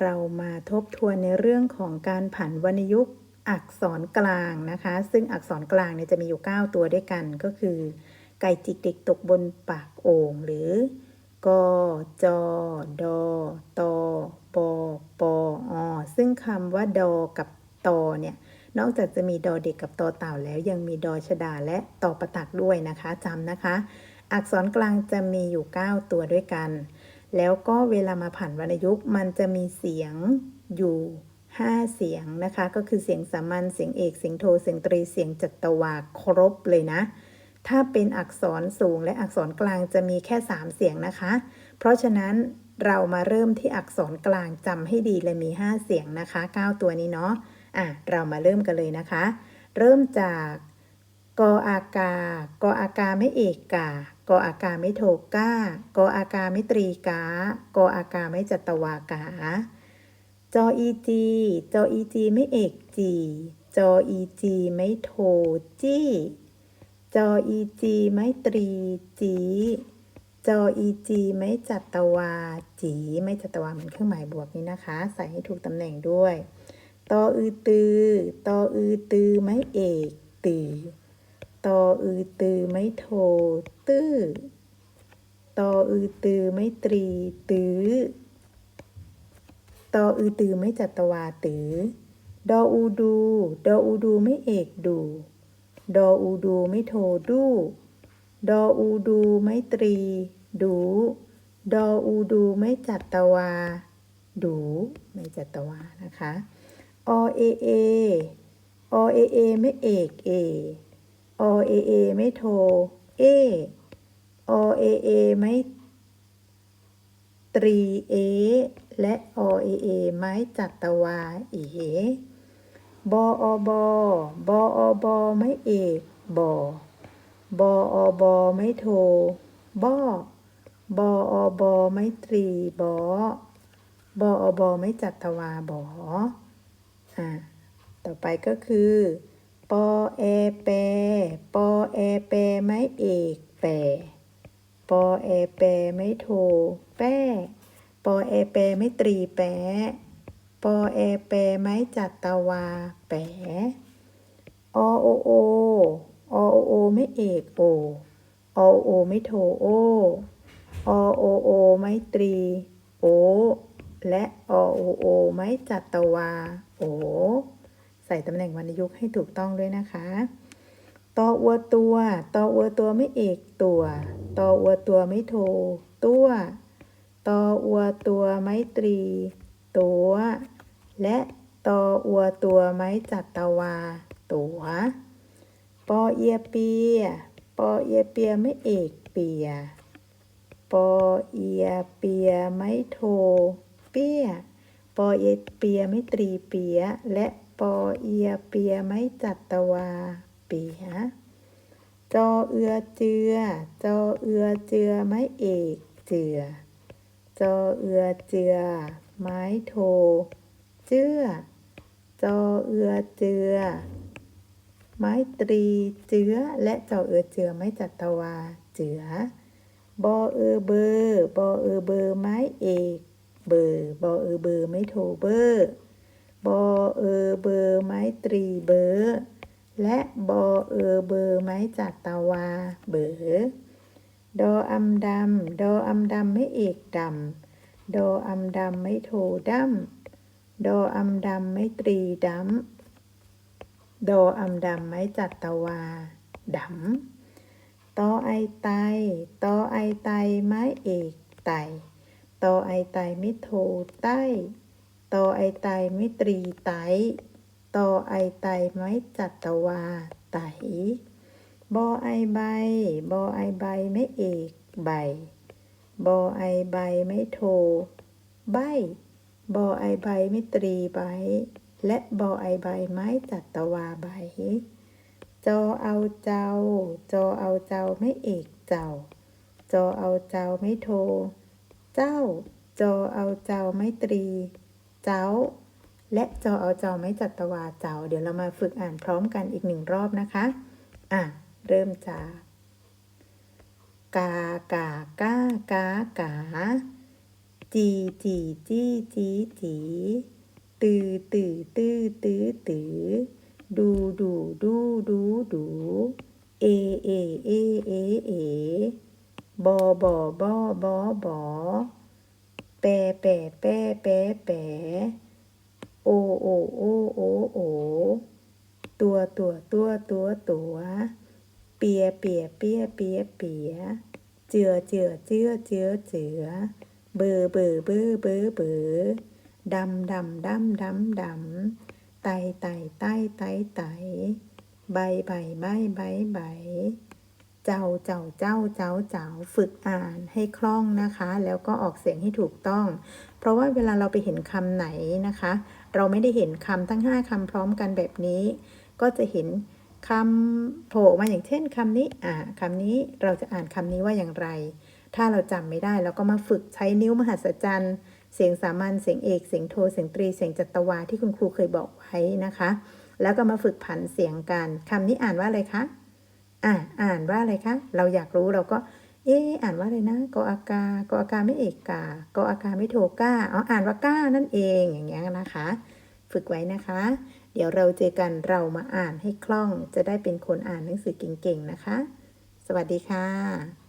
เรามาทบทวนในเรื่องของการผันวรรณยุกต์อักษรกลางนะคะ ซึ่งอักษรกลางเนี่ยจะมีอยู่ 9 ตัวด้วยกันก็คือ ไก่จิกเด็กตกบนปากโอ่งหรือกจดตปปอซึ่งคำว่าดอกับตอเนี่ยนอกจากจะมีดอเด็กกับตอเต่าแล้วยังมีดอชดาและตอประตักด้วยนะคะจำนะคะ อักษรกลางจะมีอยู่ 9 ตัวด้วยกัน แล้วก็เวลามาผันวรรณยุกต์มันจะมีเสียงอยู่ 5 เสียงนะคะ ก็คือเสียงสามัญเสียงเอกเสียงโทเสียงตรีเสียงจัตวาครบเลยนะ ถ้าเป็นอักษรสูงและอักษรกลางจะมีแค่ 3 เสียงนะคะ เพราะฉะนั้นเรามาเริ่มที่อักษรกลางจำให้ดีเลยมี 5 เสียงนะคะ 9 ตัวนี้เนาะอะเรามาเริ่มกันเลยนะคะ เริ่มจากกออากากออากาไม่เอกกา กอากาไม่โทก้า กออากาไม่ตรีกา กออากาไม่จัตวากา จออีจี จออีจีไม่เอกจี จออีจีไม่โทจี้ จออีจีไม่ตรีจี จออีจีไม่จัตวาจี ไม่จัตวาเหมือนเครื่องหมายบวกนี้นะคะ ใส่ให้ถูกตำแหน่งด้วย ตออือตือ ตออือตือไม่เอกตือ ตออือตือไม่โทตื้อตออือตือไม่ตรีตื้อตออือตือไม่จัตวาตือดออูดู ดออูดูไม่เอกดู ดออูดูไม่โทดู ดออูดูไม่ตรี ดู ดออูดูไม่จัตวา ดู ไม่จัตวานะคะ อเอเอ อเอเอ ไม่เอกเอ อเอเอไม่โทเออเอเอไม่ตรีเอ และอเอเอไม่จัตวาเอบออบอบออบอไม่เอกบอบออบอไม่โทบอบออบอไม่ตรีบอบออบอไม่จัตวาบออะต่อไปก็คือ ปอแอแปรปอแอแปรไม่เอกแปรปอแอแปรไม่โท แปะปอแอแปรไม่ตรีแปปอแอแปรไม่จัตวา แปะอโอโอ อโอโอ ไม่เอกโอ อโอ ไม่โทโอ อโอโอ ไม่ตรี โอ และอโอโอ ไม่จัตวา โอ ส่ตำแหน่งวรรณยุกต์ให้ถูกต้องด้วยนะคะตออัวตัวตออัวตัวไม่เอกตัวตออัวตัวไม่โท ตัวตออัวตัวไม่ตรี ตัว และตออัวตัวไม่จัตวา ตัวปอเอียเปียปอเอียเปียไม่เอกเปียปอเอียเปียไม่โท เปียปอเอียเปียไม่ตรีเปียและ ปอเอียเปียไม่จัตวาเปียจอเอือเจือ จอเอือเจือไม่เอกเจือ จอเอือเจือ ไม้โท เจือจอเอือเจือ ไม้ตรีเจือและจอเอือเจือไม่จัตวาเจือบอเออเบอร์บอเออเบอร์ไม้เอก เบอร์บอเออเบอร์ไม่โทเบอร์ บอเออเบอร์ไม้ตรีเบอร์และบอเออเบอร์ไม้จัตวาเบอร์ดออำดำดออำดำไม่เอกดำดออำดำไม่โทดำดออำดำไม่ตรีดำดออำดำไม่จัตวาดำตอไอไตตอไอไตไม้เอกไตตอไอไตไม่โทใต้ ตอไอไตไม่ตรีไตตอไอไตไม่จัตวาไตบอไอใบบอไอใบไม่เอกใบบอไอใบไม่โท ใบบอไอใบไม่ตรีใบ และบอไอใบไม่จัตวาใบ จอเอาเจ้า จอเอาเจ้าไม่เอกเจ้า จอเอาเจ้าไม่โท เจ้า จอเอาเจ้าไม่ตรี เจ้า และจอเอาจ้าไม่จัตวาเจ้า เดี๋ยวเรามาฝึกอ่านพร้อมกันอีกหนึ่งรอบนะคะ อะ เริ่มจากกากากากากาจีจีจีจีจีตือตือตือตือตือดูดูดูดูดูเอเอเอเอเอบอบอบอบอบอ แปะแปะแปะแปะแปโอโอโอโอโอตัวตัวตัวตัวตัวเปียเปียเปียเปียเปียเจือเจือเจือเจือเจือเบอเบอเบอเบอเบอดำดำดำดำดำไตไตไตไตไตใบใบใบใบใบ เจ้าเจ้าเจ้าเจ้าเจ้าฝึกอ่านให้คล่องนะคะ แล้วก็ออกเสียงให้ถูกต้อง เพราะว่าเวลาเราไปเห็นคำไหนนะคะ เราไม่ได้เห็นคำทั้ง 5คำพร้อมกันแบบนี้ ก็จะเห็นคำโผล่มาอย่างเช่นคำนี้อ่าคำนี้เราจะอ่านคำนี้ว่าอย่างไร ถ้าเราจำไม่ได้เราก็มาฝึกใช้นิ้วมหัศจรรย์ เสียงสามัญเสียงเอกเสียงโทเสียงตรีเสียงจัตวาที่คุณครูเคยบอกไว้นะคะ แล้วก็มาฝึกผันเสียงกันคำนี้อ่านว่าอะไรคะ อ่าอ่านว่าอะไรคะ เราอยากรู้เราก็ เอ๊อ่านว่าอะไรนะกออากากออากาไม่เอกกากออากาไม่โทก้าอ๋ออ่านว่าก้านั่นเองอย่างเงี้ยนะคะ ฝึกไว้นะคะ เดี๋ยวเราเจอกันเรามาอ่านให้คล่องจะได้เป็นคนอ่านหนังสือเก่งๆนะคะ สวัสดีค่ะ